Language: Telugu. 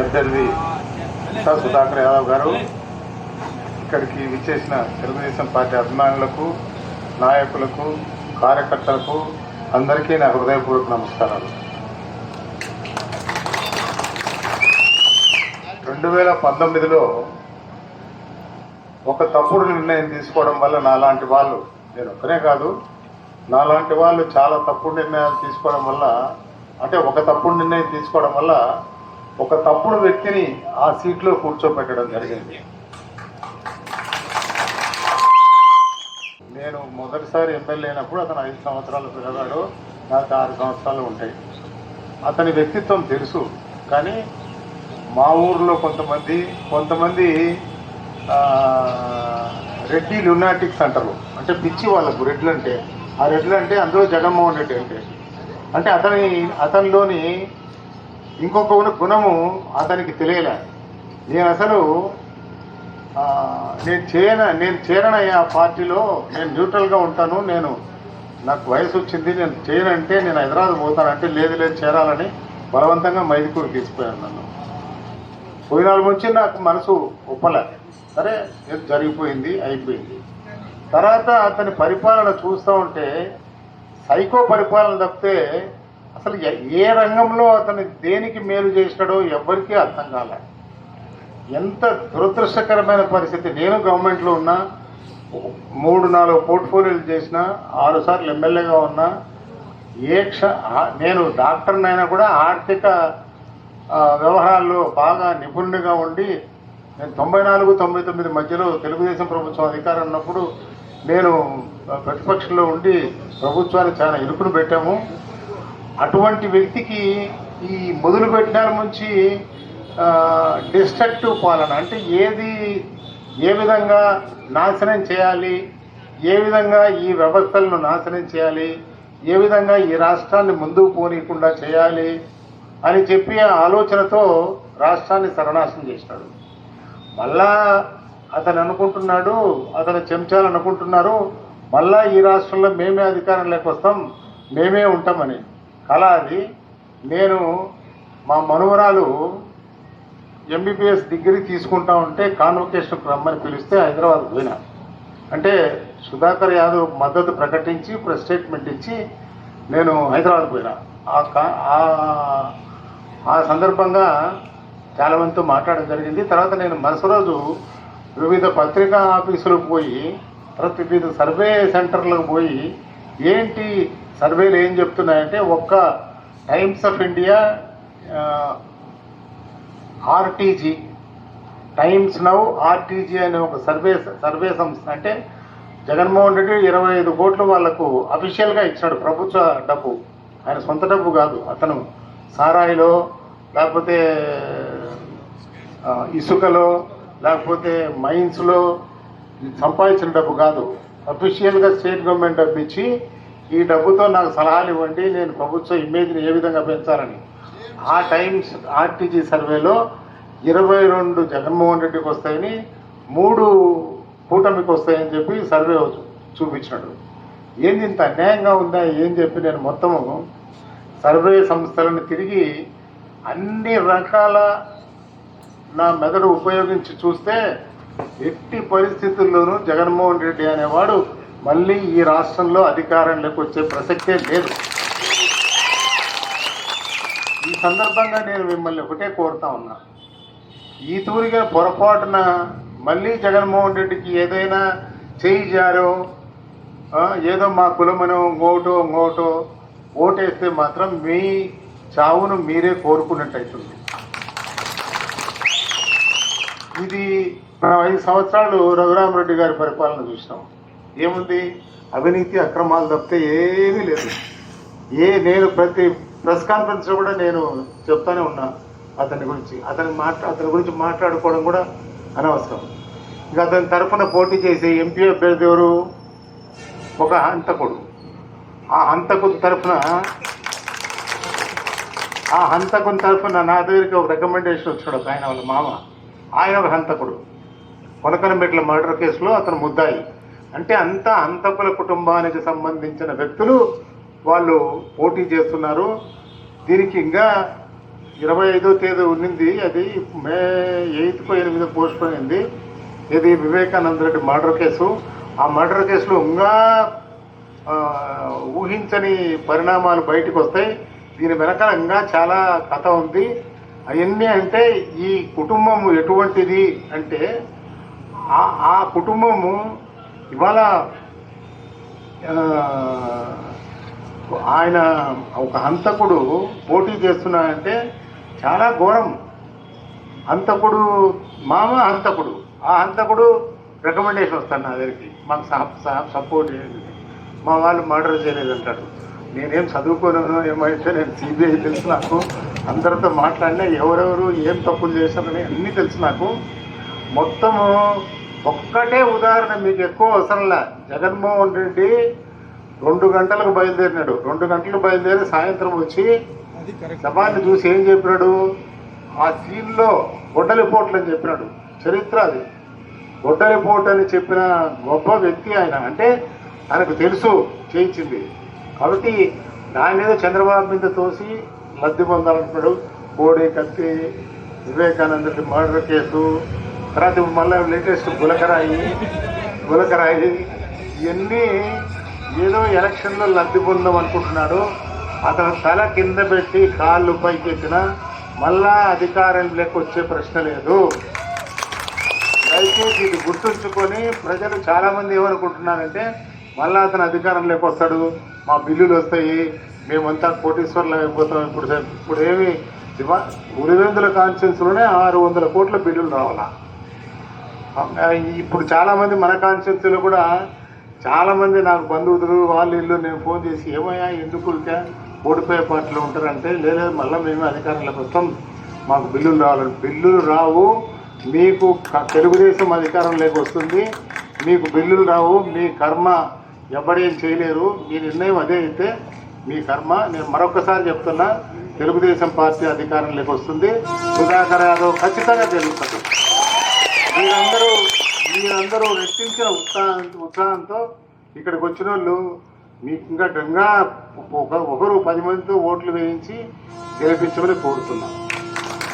అభ్యర్థి ఉషా సుధాకర్ యాదవ్ గారు ఇక్కడికి విచ్చేసిన తెలుగుదేశం పార్టీ అభిమానులకు నాయకులకు కార్యకర్తలకు అందరికీ నా హృదయపూర్వక నమస్కారాలు. రెండు వేల పంతొమ్మిదిలో ఒక తప్పుడు నిర్ణయం తీసుకోవడం వల్ల నాలాంటి వాళ్ళు నేను ఒక్కనే కాదు నాలాంటి వాళ్ళు చాలా తప్పుడు నిర్ణయాలు తీసుకోవడం వల్ల అంటే ఒక తప్పుడు నిర్ణయం తీసుకోవడం వల్ల ఒక తప్పుడు వ్యక్తిని ఆ సీట్లో కూర్చోబెట్టడం జరిగింది. నేను మొదటిసారి ఎమ్మెల్యే అయినప్పుడు అతను ఐదు సంవత్సరాలు పిల్లగాడు నాకు ఆరు సంవత్సరాలు ఉంటాయి. అతని వ్యక్తిత్వం తెలుసు కానీ మా ఊర్లో కొంతమంది కొంతమంది రెడ్డి లునాటిక్స్ అంటారు. అంటే పిచ్చి వాళ్ళకు రెడ్లు అంటే ఆ రెడ్లు అంటే అందులో జగన్మోహన్ రెడ్డి అంటే. అంటే అతని అతనిలోని ఇంకొక గుణము అతనికి తెలియలే. నేను అసలు నేను చేయన నేను చేరనయ్యా ఆ పార్టీలో నేను న్యూట్రల్గా ఉంటాను నేను నాకు వయసు వచ్చింది నేను చేయనంటే నేను హైదరాబాద్ పోతానంటే లేదు లేదు చేరాలని బలవంతంగా మైదుకూరు తీసుకుపోయాను నన్ను. పోయినాళ్ళ నుంచి నాకు మనసు ఒప్పలే. సరే ఏదో జరిగిపోయింది అయిపోయింది. తర్వాత అతని పరిపాలన చూస్తూ ఉంటే సైకో పరిపాలన తప్పితే అసలు ఏ రంగంలో అతను దేనికి మేలు చేసినాడో ఎవ్వరికీ అర్థం కాలే. ఎంత దురదృష్టకరమైన పరిస్థితి. నేను గవర్నమెంట్లో ఉన్నా మూడు నాలుగు పోర్ట్ఫోలియోలు చేసిన ఆరు సార్లు ఎమ్మెల్యేగా ఉన్నా ఏ క్ష నేను డాక్టర్ని అయినా కూడా ఆర్థిక వ్యవహారాల్లో బాగా నిపుణుడిగా ఉండి నేను తొంభై నాలుగు తొంభై తొమ్మిది మధ్యలో తెలుగుదేశం ప్రభుత్వం అధికారం ఉన్నప్పుడు నేను ప్రతిపక్షంలో ఉండి ప్రభుత్వాన్ని చాలా ఇరుకును పెట్టాము. అటువంటి వ్యక్తికి ఈ మొదలు పెట్టిన నుంచి డిస్ట్రక్టివ్ పాలన అంటే ఏది ఏ విధంగా నాశనం చేయాలి ఏ విధంగా ఈ వ్యవస్థలను నాశనం చేయాలి ఏ విధంగా ఈ రాష్ట్రాన్ని ముందుకు పోనీయకుండా చేయాలి అని చెప్పి ఆ ఆలోచనతో రాష్ట్రాన్ని సర్వనాశనం చేసినాడు. మళ్ళా అతను అనుకుంటున్నాడు అతను చెంచాలనుకుంటున్నారు మళ్ళా ఈ రాష్ట్రంలో మేమే అధికారం లేకొస్తాం మేమే ఉంటామని కళ అది నేను మా మనువరాలు ఎంబీబీఎస్ డిగ్రీ తీసుకుంటా ఉంటే కాన్వకేషన్ రమ్మని పిలిస్తే హైదరాబాద్ పోయినా. అంటే సుధాకర్ యాదవ్ మద్దతు ప్రకటించి ప్రెస్ స్టేట్మెంట్ ఇచ్చి నేను హైదరాబాద్ పోయినా. ఆ కా- ఆ- సందర్భంగా చాలామందితో మాట్లాడడం జరిగింది. తర్వాత నేను మరుసటి రోజు వివిధ పత్రికా ఆఫీసులకు పోయి తర్వాత వివిధ సర్వే సెంటర్లకు పోయి ఏంటి సర్వేలు ఏం చెప్తున్నాయంటే ఒక్క Times of India RTG Times Now RTG అనే ఒక సర్వే సర్వే సంస్థ అంటే జగన్మోహన్ రెడ్డి ఇరవై ఐదు కోట్లు వాళ్ళకు అఫీషియల్గా ఇచ్చాడు ప్రభుత్వ డబ్బు. ఆయన సొంత డబ్బు కాదు. అతను సారాయిలో లేకపోతే ఇసుకలో లేకపోతే మైన్స్లో సంపాదించిన డబ్బు కాదు. అఫీషియల్గా స్టేట్ గవర్నమెంట్ డబ్బు ఇచ్చి ఈ డబ్బుతో నాకు సలహాలు ఇవ్వండి నేను ప్రభుత్వ ఇమేజ్ని ఏ విధంగా పెంచాలని. ఆ టైమ్స్ ఆర్టీజీ సర్వేలో ఇరవై రెండు జగన్మోహన్ రెడ్డికి వస్తాయని మూడు కూటమికి వస్తాయని చెప్పి సర్వే చూపించినాడు ఏంది ఇంత అన్యాయంగా ఉందా ఏం చెప్పి నేను మొత్తము సర్వే సంస్థలను తిరిగి అన్ని రకాల నా మెదడు ఉపయోగించి చూస్తే ఎట్టి పరిస్థితుల్లోనూ జగన్మోహన్ రెడ్డి అనేవాడు మళ్ళీ ఈ రాష్ట్రంలో అధికారంలోకి వచ్చే ప్రసక్తే లేదు. ఈ సందర్భంగా నేను మిమ్మల్ని ఒకటే కోరుతా ఉన్నా. ఈ తూరిగా పొరపాటున మళ్ళీ జగన్మోహన్ రెడ్డికి ఏదైనా చేయి జారో ఏదో మా కులమనో ఇంకోటో ఇంకోటో ఓటేస్తే మాత్రం మీ చావును మీరే కోరుకున్నట్టు అవుతుంది ఇది మనం ఐదు సంవత్సరాలు రఘురామరెడ్డి గారి పరిపాలన చూసినాం. ఏముంది? అవినీతి అక్రమాలు తప్పితే ఏమీ లేదు. ఏ నేను ప్రతి ప్రెస్ కాన్ఫరెన్స్లో కూడా నేను చెప్తానే ఉన్నా అతని గురించి. అతని మాట్లా అతని గురించి మాట్లాడుకోవడం కూడా అనవసరం. ఇంకా అతని తరఫున పోటీ చేసే ఎంపీ అభ్యర్థి ఎవరు? ఒక హంతకుడు. ఆ హంతకుడు తరఫున ఆ హంతకుని తరఫున నా దగ్గరికి ఒక రికమెండేషన్ వచ్చాడు ఒక ఆయన వాళ్ళ మామ. ఆయన ఒక హంతకుడు. కొనకనబెట్ల మర్డర్ కేసులో అతను ముద్దాయి. అంటే అంతా అంతకుల కుటుంబానికి సంబంధించిన వ్యక్తులు వాళ్ళు పోటీ చేస్తున్నారు. దీనికి ఇంకా ఇరవై ఐదో తేదీ ఉన్నింది. అది మే ఎయిత్కో ఎనిమిదో పోస్ట్ పోన్ అయింది. ఇది వివేకానంద రెడ్డి మర్డర్ కేసు. ఆ మర్డర్ కేసులో ఇంకా ఊహించని పరిణామాలు బయటకు వస్తాయి. దీని వెనకాల ఇంకా చాలా కథ ఉంది. అవన్నీ అంటే ఈ కుటుంబం ఎటువంటిది అంటే ఆ ఆ కుటుంబము ఇవాళ ఆయన ఒక హంతకుడు పోటీ చేస్తున్నాడంటే చాలా ఘోరం. హంతకుడు మామ హంతకుడు. ఆ హంతకుడు రికమెండేషన్ వస్తాను నా దగ్గరికి. మాకు సపోర్ట్ చేయండి. మా వాళ్ళు మర్డర్ చేయలేదు అంటాడు నేనేం చదువుకోలేను ఏమైతే నేను సిబిఐ తెలుసు నాకు. అందరితో మాట్లాడినా ఎవరెవరు ఏం తప్పులు చేశారని అన్నీ తెలుసు నాకు. మొత్తము ఒక్కటే ఉదాహరణ మీకు ఎక్కువ అవసరంలా జగన్మోహన్ రెడ్డి రెండు గంటలకు బయలుదేరినాడు. రెండు గంటలకు బయలుదేరి సాయంత్రం వచ్చి శవాన్ని చూసి ఏం చెప్పినాడు? ఆ సీన్లో గొడ్డలి పోట్లు అని చెప్పినాడు. చరిత్ర అది. గొడ్డలి పోటు అని చెప్పిన గొప్ప వ్యక్తి ఆయన. అంటే ఆయనకు తెలుసు చేయించింది. కాబట్టి దాని మీద చంద్రబాబు మీద తోసి లబ్ధి పొందాలనుకున్నాడు. కోడి కత్తి వివేకానంద రెడ్డి మర్డర్ కేసు తర్వాత మళ్ళీ లేటెస్ట్ గులకరాయి గులకరాయి. ఇవన్నీ ఏదో ఎలక్షన్లో లబ్ధి పొందాం అనుకుంటున్నాడు. అతను తల కింద పెట్టి కాళ్ళు పైకెత్తిన మళ్ళా అధికారం వచ్చే ప్రశ్న లేదు. దయచేసి ఇది గుర్తుంచుకొని ప్రజలు చాలామంది ఏమనుకుంటున్నారంటే మళ్ళా అతను అధికారం వస్తాడు మా బిల్లులు వస్తాయి మేమంతా కోటీశ్వర్లు అయిపోతాం ఇప్పుడు ఇప్పుడు ఏమి దివా ఉరివేందుల కాన్షియన్స్లోనే ఆరు వందల కోట్ల బిల్లులు రావాలా? ఇప్పుడు చాలామంది మన కాన్షియన్స్లో కూడా చాలామంది నాకు బంధువులు వాళ్ళు ఇల్లు నేను ఫోన్ చేసి ఏమయ్యా ఎందుకు ఇంకా ఓడిపోయే పార్టీలో ఉంటారంటే లేదు మళ్ళీ మేము అధికారంలోకి వస్తాం. మాకు బిల్లులు రావాలి బిల్లులు రావు. మీకు తెలుగుదేశం తెలుగుదేశం అధికారంలోకి వస్తుంది. మీకు బిల్లులు రావు. మీ కర్మ ఎవడేం చేయలేరు. మీ నిర్ణయం అదే అయితే మీ కర్మ. నేను మరొకసారి చెప్తున్నా తెలుగుదేశం పార్టీ అధికారంలోకి వస్తుంది. సుధాకర్ యాదవ్ ఖచ్చితంగా గెలుస్తుంది మీరందరూ మీరందరూ రెట్టించిన ఉత్సాహం ఉత్సాహంతో ఇక్కడికి వచ్చిన వాళ్ళు మీకు ఇంకా గంగా ఒక- ఒకరు పది మందితో ఓట్లు వేయించి గెలిపించమని కోరుతున్నాం.